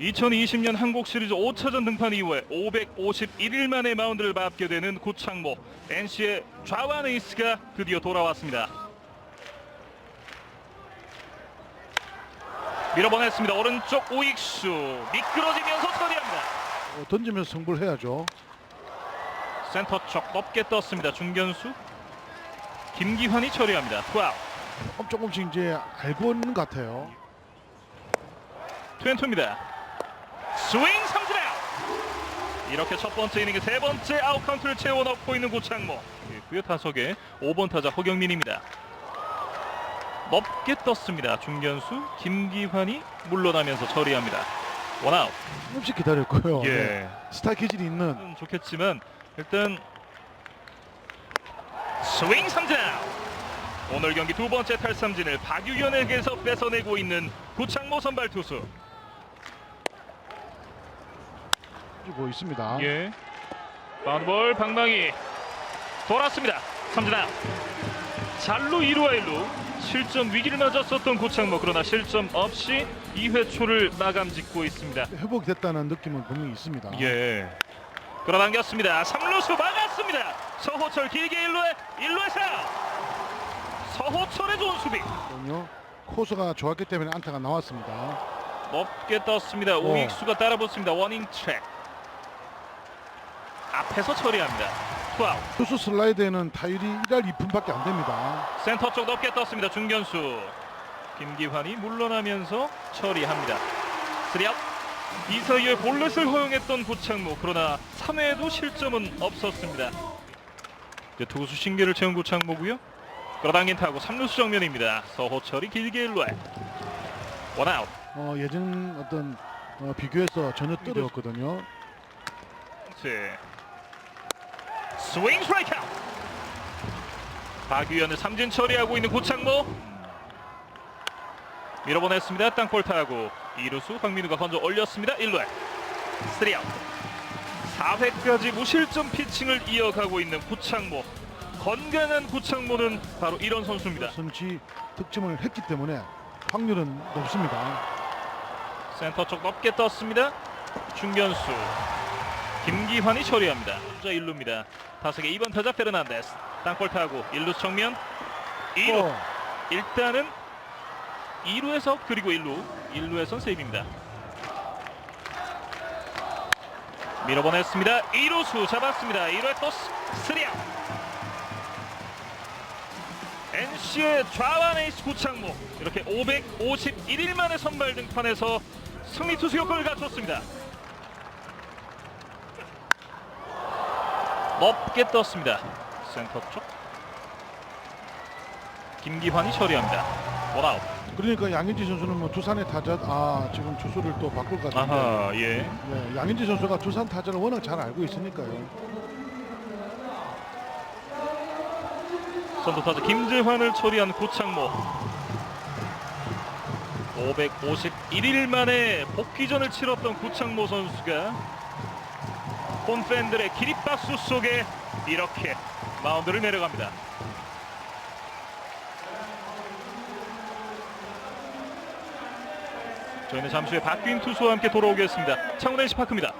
2020년 한국 시리즈 5차전 등판 이후에 551일 만에 마운드를 밟게 되는 구창모 NC의 좌완 에이스가 드디어 돌아왔습니다. 밀어보냈습니다. 오른쪽 우익수 미끄러지면서 처리합니다. 어, 던지면서 승부를 해야죠. 센터 쪽 높게 떴습니다. 중견수 김기환이 처리합니다. 투아웃 조금 조금씩 이제 알고 있는 것 같아요. 트웬투입니다. 스윙 삼진 아웃. 이렇게 첫 번째 이닝의 세 번째 아웃 카운트를 채워 넣고 있는 고창모. 구여 타석에 5번 타자 허경민입니다. 높게 떴습니다. 중견수 김기환이 물러나면서 처리합니다. 원아웃. 조금씩 기다렸고요. 네. 예. 스타 기질이 있는 음, 좋겠지만 일단 스윙 삼진 아웃. 오늘 경기 두 번째 탈삼진을 박유현에게서 뺏어내고 있는 구창모 선발 투수. 뭐 있습니다. 예. 바운드볼 방망이 돌았습니다. 삼진 아웃. 잘루 2루와 1루 실점 위기를 맞았었던 고창모 그러나 실점 없이 2회 초를 마감 짓고 있습니다. 회복이 됐다는 느낌은 분명히 있습니다. 예. 끌어당겼습니다. 3루수 막았습니다. 서호철 길게 1루에 1루에서 서호철의 좋은 수비. 코스가 좋았기 때문에 안타가 나왔습니다. 높게 떴습니다. 우익수가 따라붙습니다. 워닝 트랙. 앞에서 처리합니다. 투아웃. 투수 슬라이드에는 타율이 1할 2푼밖에 안 됩니다. 센터 쪽 높게 떴습니다. 중견수 김기환이 물러나면서 처리합니다. 스리아웃. 이사 이후에 볼넷을 허용했던 고창모 그러나 3회에도 실점은 없었습니다. 이제 투수 신기를 채운 고창모고요. 끌어당긴 타고 3루수 정면입니다. 서호철이 길게 1루에 원아웃. 어, 예전 어떤 어, 비교해서 전혀 떨어졌거든요. 네. 스윙 스트라이크 아웃. 박유현을 삼진 처리하고 있는 고창모. 밀어보냈습니다. 땅볼 타고 이루수 박민우가 건져 올렸습니다. 1루에. 3아웃. 4회까지 무실점 피칭을 이어가고 있는 고창모. 건강한 고창모는 바로 이런 선수입니다. 선취 득점을 했기 때문에 확률은 높습니다. 센터 쪽 높게 떴습니다. 중견수 김기환이 처리합니다. 자 1루입니다. 타석의 2번 타자 페르난데스 땅볼 타고 1루 정면 2루 어, 일단은 2루에서 그리고 1루 1루에선 세입입니다. 밀어보냈습니다. 2루수 잡았습니다. 1루에 또 3아웃 NC의 좌완 에이스 구창모 이렇게 551일 만에 선발 등판에서 승리 투수 효과를 갖췄습니다. 높게 떴습니다. 센터 쪽 김기환이 처리합니다. 원아웃. 그러니까 양현지 선수는 뭐 두산의 타자 아 지금 투수를 또 바꿀 것 같은데 아하 예. 네, 양현지 선수가 두산 타자를 워낙 잘 알고 있으니까요. 선두 타자 김재환을 처리한 고창모 551일 만에 복귀전을 치렀던 고창모 선수가 홈팬들의 기립박수 속에 이렇게 마운드를 내려갑니다. 저희는 잠시 후에 박규인 투수와 함께 돌아오겠습니다. 창원 NC 파크입니다.